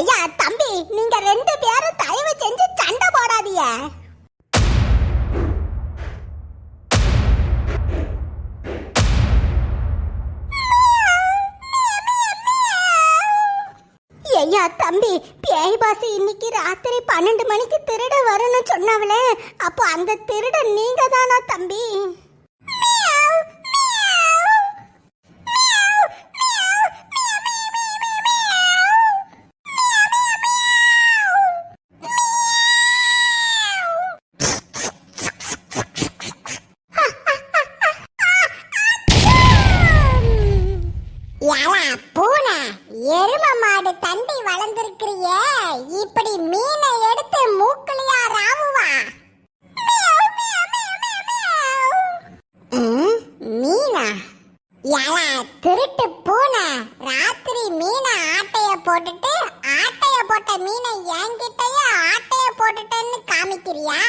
ஐயா தம்பி நீங்க ரெண்டு பேரும் தயவு செஞ்சு சண்டை போடாதீங்க. ஐயா தம்பி பேய் பாசு இன்னைக்கு ராத்திரி பன்னெண்டு மணிக்கு திருட வரும்னு சொன்னாவளே அப்போ அந்த திருடன் நீங்க தானா தம்பி? வந்திருக்கிறிய? இப்படி மீனை எடுத்து மூக்கலையா ராமுவா? மீனா? யாரா திருட்டு பூனை. ராத்திரி மீனை ஆட்டைய போட்டுட்டு ஆட்டைய போட்ட மீனை என்கிட்டயே ஆட்டைய போட்டுட்டேன்னு காமிக்கிறியா?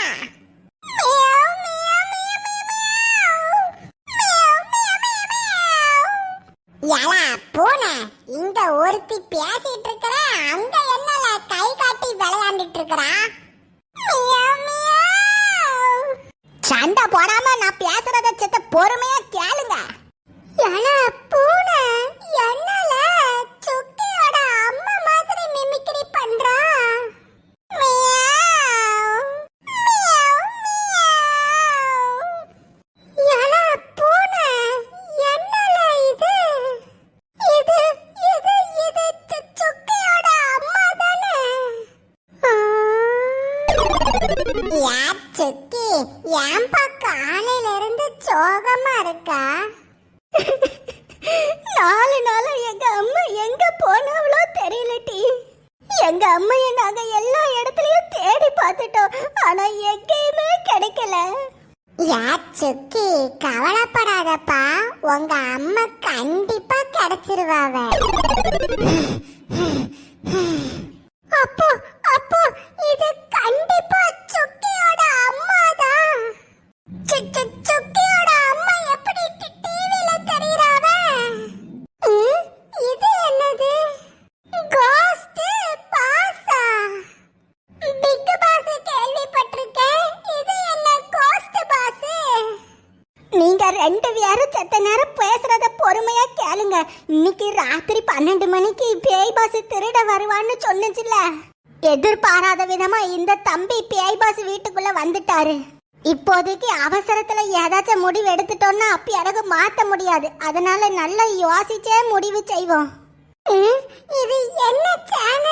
யாரா பூனை இந்த ஒருத்தி பேசிட்டு இருக்கிற. அங்க என்னல கை காட்டி விளையாண்டுட்டு இருக்கிறா? சண்டை போடாம நான் பேசுறத செத்த பொறுமையா கேளுங்க. ஏலா சோகமா இருக்கா? நாலு நாளா எங்க அம்மா எங்க போனாவளோ தெரியலடி எங்க அம்மைய நாங்க எல்லா இடத்துலயும் தேடி பார்த்துட்டோம். ஆனா எங்கேயுமே கிடைக்கல. யா சுக்கி கவலைப்படாதப்பா. உங்க அம்மா கண்டிப்பா கிடைச்சிருவாவ நீங்க ரெண்டு பேரும் செத்த நேரம் பேசுறத பொறுமையா கேளுங்க. இன்னைக்கு ராத்திரி பன்னெண்டு மணிக்கு பேய் பாஸ் திருட வருவான்னு சொன்னுச்சுல எதிர்பாராத விதமா இந்த தம்பி பேய் பாஸ் வீட்டுக்குள்ள வந்துட்டாரு. இப்போதைக்கு அவசரத்துல ஏதாச்சும் முடிவு எடுத்துட்டோம்னா பிறகு மாத்த முடியாது. அதனால நல்லா யோசிச்சே முடிவு செய்வோம். இது என்ன சேனல்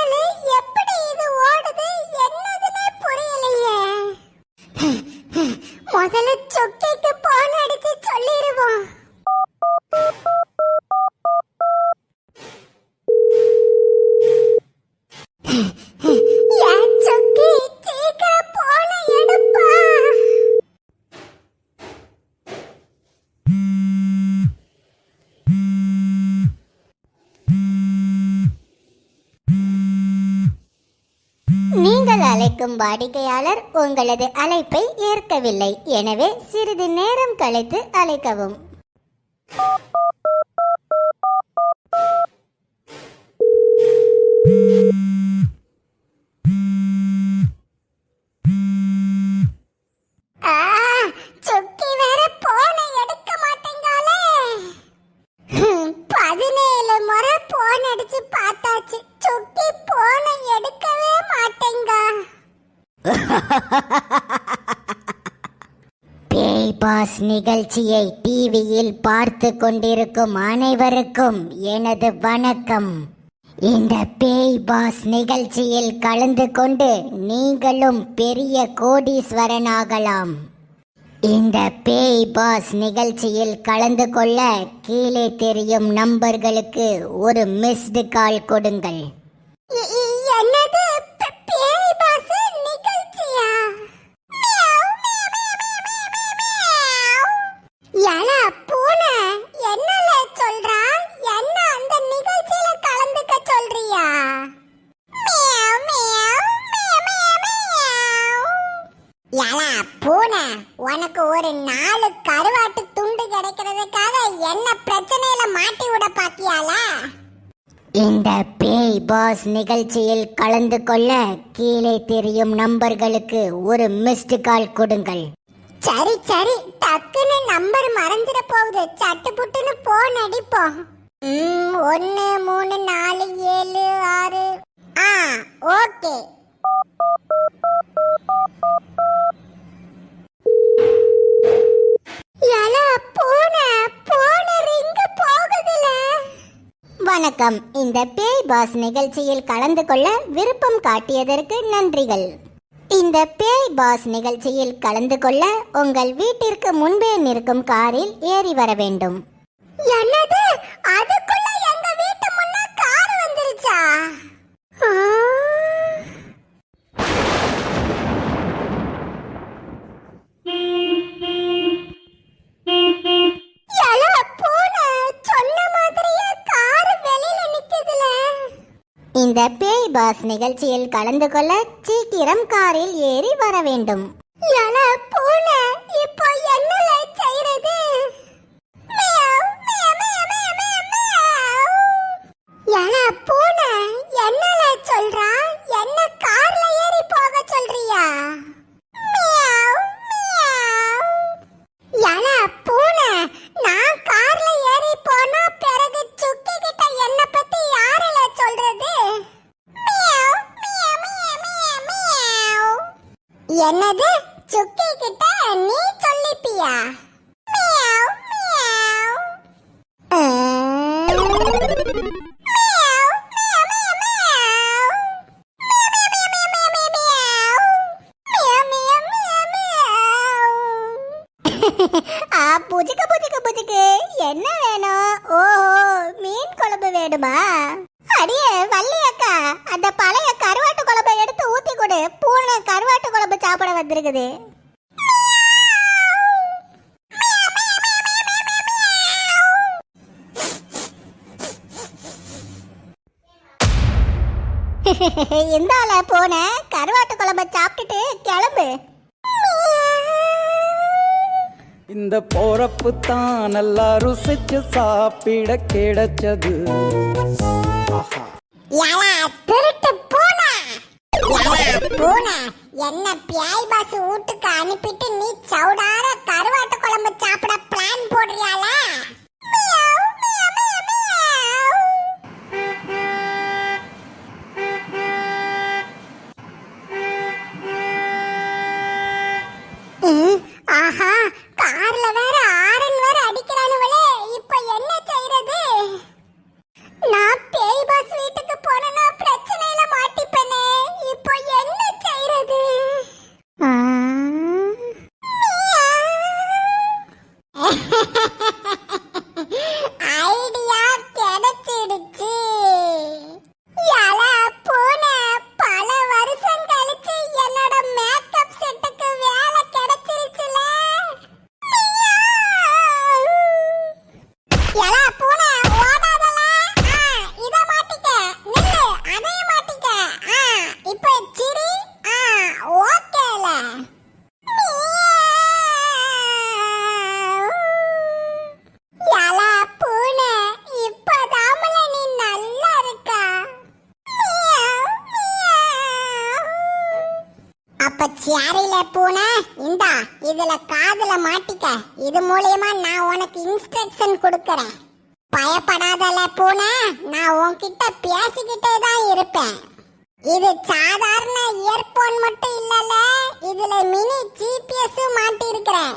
அழைக்கும் வாடிக்கையாளர் உங்களது அழைப்பை ஏற்கவில்லை. எனவே சிறிது நேரம் கழித்து அழைக்கவும். சுக்கி நிகழ்ச்சியை டிவியில் பார்த்து கொண்டிருக்கும் அனைவருக்கும் எனது வணக்கம். இந்த பேய் பாஸ் நிகழ்ச்சியில் கலந்து கொண்டு நீங்களும் பெரிய கோடீஸ்வரனாகலாம். இந்த பேய் பாஸ் நிகழ்ச்சியில் கலந்து கொள்ள கீழே தெரியும் நம்பர்களுக்கு ஒரு மிஸ்டு கால் கொடுங்கள். கருவாட்டு துண்டு கிடைக்கிறதுக்காக என்ன பிரச்சனையில மாட்டி விட பாத்தியாலா இந்த பேய் பாஸ் நிகழ்ச்சியில் கலந்து கொள்ள கீழே தெரியும் நம்பர்களுக்கு ஒரு மிஸ்டு கால் கொடுங்கள். சரி சரி. டக்குன்னு நம்பர் மறந்துட போகுது. சட்டு புட்டுன்னு போன் அடிப்போம் ஒன்னு மூணு நாலு ஏழு ஆறு. ஆ ஓகே. வணக்கம். இந்த பேய் பாஸ் நிகழ்ச்சியில் கலந்து கொள்ள விருப்பம் காட்டியதற்கு நன்றிகள். இந்த பேய் பாஸ் நிகழ்ச்சியில் கலந்து கொள்ள உங்கள் வீட்டிற்கு முன்பே நிற்கும் காரில் ஏறி வர வேண்டும். என்னது? பாஸ் நிகழ்ச்சியில் கலந்து கொள்ள சீக்கிரம் காரில் ஏறி வர வேண்டும். புஜுக்கு புஜுக்கு புஜுக்கு. என்ன வேணும்? ஓ மீன் குழம்பு வேணுமா? அடியே வள்ளி அக்கா அந்த பழைய கருவாட்டு குழம்பை எடுத்து ஊத்தி கொடு. பூனை கருவாட்டு குழம்பு சாப்பிட வந்திருக்குது. இந்தால போன கருவாட்டு குழம்பை சாப்பிட்டுட்டு கிளம்பு. இந்த போறப்பு தான் நல்லா ருசிச்சு சாப்பிட கிடைச்சது. என்ன பியாய் பாஸ் வீட்டுக்கு அனுப்பிட்டு நீ சவுடார கருவாட்டு குழம்பு சாப்பிட பிளான் போடுறியால பூனை. இந்தா இதுல காதுல மாட்டிக்க. இது மூலியமா நான் உனக்கு இன்ஸ்ட்ரக்ஷன் கொடுக்கறேன். பயப்படாதல பூனை நான் உன்கிட்ட பேசிக்கிட்டே தான் இருப்பேன். இது சாதாரண இயர்போன் மட்டும் இல்லல இதுல மினி ஜிபிஎஸ் மாட்டிருக்கிறேன்.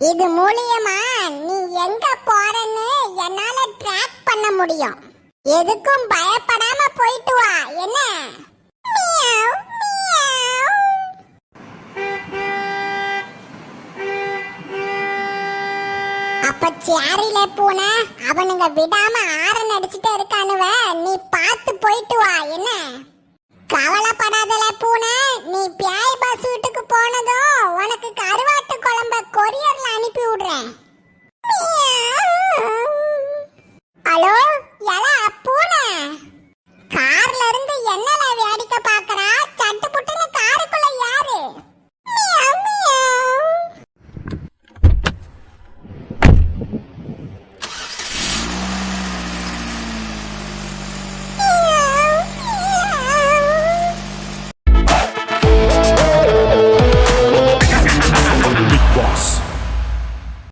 இது மூலியமா நீ எங்க போறன்னு என்னால ட்ராக் பண்ண முடியும். எதுக்கும் பயப்படாம போயிட்டு வா என்ன? அப்ப சேரியில போனா அவனுங்க விடாம ஆரன் அடிச்சுட்டே இருக்கானுவ. நீ பார்த்து போயிட்டு வா என்ன? கவலைப்படாதல பூனை. நீ பியாய் பஸ் வீட்டுக்கு போனதும் உனக்கு கருவாட்டு குழம்ப கொரியர்ல அனுப்பி விடுறேன். ஹலோ எல பூனை. கார்ல இருந்து என்னல வேடிக்கை